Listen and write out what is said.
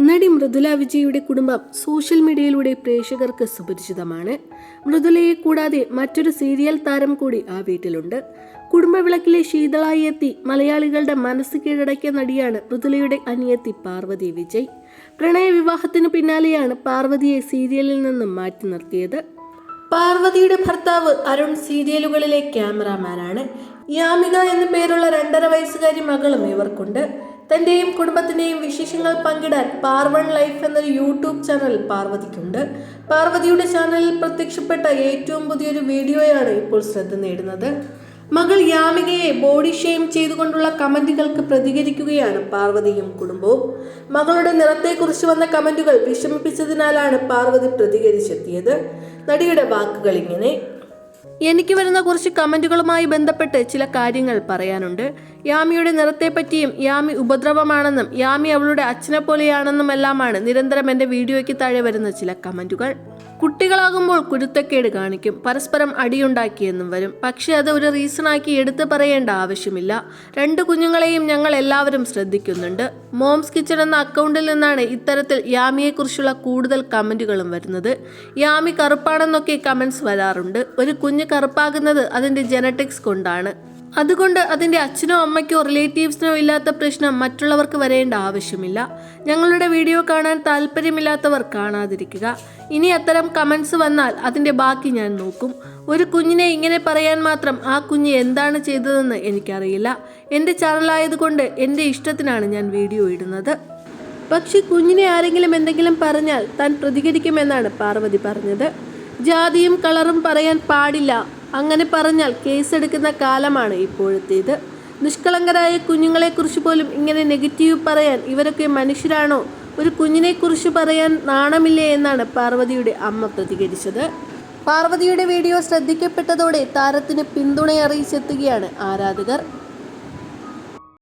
നടി മൃദുല വിജയുടെ കുടുംബം സോഷ്യൽ മീഡിയയിലൂടെ പ്രേക്ഷകർക്ക് സുപരിചിതമാണ്. മൃദുലയെ കൂടാതെ മറ്റൊരു സീരിയൽ താരം കൂടി ആ വീട്ടിലുണ്ട്. കുടുംബവിളക്കിലെ ശീതളായി എത്തി മലയാളികളുടെ മനസ്സ് കീഴടക്കിയ നടിയാണ് മൃദുലയുടെ അനിയത്തി പാർവതി വിജയ്. പ്രണയ വിവാഹത്തിനു പിന്നാലെയാണ് പാർവതിയെ സീരിയലിൽ നിന്നും മാറ്റി നിർത്തിയത്. പാർവതിയുടെ ഭർത്താവ് അരുൺ സീരിയലുകളിലെ ക്യാമറാമാനാണ്. യാമിക എന്നു പേരുള്ള രണ്ടര വയസ്സുകാരി മകളും ഇവർക്കുണ്ട്. തന്റെയും കുടുംബത്തിന്റെയും വിശേഷങ്ങൾ പങ്കിടാൻ പാർവൺ ലൈഫ് എന്നൊരു യൂട്യൂബ് ചാനൽ പാർവതിക്കുണ്ട്. പാർവതിയുടെ ചാനലിൽ പ്രത്യക്ഷപ്പെട്ട ഏറ്റവും പുതിയൊരു വീഡിയോയാണ് ഇപ്പോൾ ശ്രദ്ധ നേടുന്നത്. മകൾ യാമികയെ ബോഡി ഷെയിം ചെയ്തുകൊണ്ടുള്ള കമന്റുകൾക്ക് പ്രതികരിക്കുകയാണ് പാർവതിയും കുടുംബവും. മകളുടെ നിറത്തെക്കുറിച്ച് വന്ന കമന്റുകൾ വിഷമിപ്പിച്ചതിനാലാണ് പാർവതി പ്രതികരിച്ചെത്തിയത്. നടിയുടെ വാക്കുകൾ ഇങ്ങനെ എനിക്ക് വരുന്ന കുറച്ച് കമന്റുകളുമായി ബന്ധപ്പെട്ട് ചില കാര്യങ്ങൾ പറയാനുണ്ട്. യാമിയുടെ നിറത്തെപ്പറ്റിയും യാമി ഉപദ്രവമാണെന്നും യാമി അവളുടെ അച്ഛനെ പോലെയാണെന്നും എല്ലാമാണ് നിരന്തരം എന്റെ വീഡിയോയ്ക്ക് താഴെ വരുന്ന ചില കമന്റുകൾ. കുട്ടികളാകുമ്പോൾ കുരുത്തക്കേട് കാണിക്കും. പരസ്പരം അടിയുണ്ടാക്കിയെന്നും വരും. പക്ഷേ അത് ഒരു റീസണാക്കി എടുത്തു പറയേണ്ട ആവശ്യമില്ല. രണ്ട് കുഞ്ഞുങ്ങളെയും ഞങ്ങൾ എല്ലാവരും ശ്രദ്ധിക്കുന്നുണ്ട്. മോംസ് കിച്ചൺ എന്ന അക്കൗണ്ടിൽ നിന്നാണ് ഇത്തരത്തിൽ യാമിയെക്കുറിച്ചുള്ള കൂടുതൽ കമന്റുകളും വരുന്നത്. യാമി കറുപ്പാണെന്നൊക്കെ കമൻസ് വരാറുണ്ട്. ഒരു കുഞ്ഞ് കറുപ്പാകുന്നത് അതിന്റെ ജനറ്റിക്സ് കൊണ്ടാണ്. അതുകൊണ്ട് അതിന്റെ അച്ഛനോ അമ്മയ്ക്കോ റിലേറ്റീവ്സിനോ ഇല്ലാത്ത പ്രശ്നം മറ്റുള്ളവർക്ക് വരേണ്ട ആവശ്യമില്ല. ഞങ്ങളുടെ വീഡിയോ കാണാൻ താല്പര്യമില്ലാത്തവർ കാണാതിരിക്കുക. ഇനി അത്തരം കമൻസ് വന്നാൽ അതിന്റെ ബാക്കി ഞാൻ നോക്കും. ഒരു കുഞ്ഞിനെ ഇങ്ങനെ പറയാൻ മാത്രം ആ കുഞ്ഞ് എന്താണ് ചെയ്തതെന്ന് എനിക്കറിയില്ല. എന്റെ ചാനലായതുകൊണ്ട് എന്റെ ഇഷ്ടത്തിനാണ് ഞാൻ വീഡിയോ ഇടുന്നത്. പക്ഷെ കുഞ്ഞിനെ ആരെങ്കിലും എന്തെങ്കിലും പറഞ്ഞാൽ താൻ പ്രതികരിക്കുമെന്നാണ് പാർവതി പറഞ്ഞത്. ജാതിയും കളറും പറയാൻ പാടില്ല. അങ്ങനെ പറഞ്ഞാൽ കേസെടുക്കുന്ന കാലമാണ് ഇപ്പോഴത്തേത്. നിഷ്കളങ്കരായ കുഞ്ഞുങ്ങളെക്കുറിച്ച് പോലും ഇങ്ങനെ നെഗറ്റീവ് പറയാൻ ഇവരൊക്കെ മനുഷ്യരാണോ? ഒരു കുഞ്ഞിനെക്കുറിച്ച് പറയാൻ നാണമില്ലേ എന്നാണ് പാർവതിയുടെ അമ്മ പ്രതികരിച്ചത്. പാർവതിയുടെ വീഡിയോ ശ്രദ്ധിക്കപ്പെട്ടതോടെ താരത്തിന് പിന്തുണ അറിയിച്ചെത്തുകയാണ് ആരാധകർ.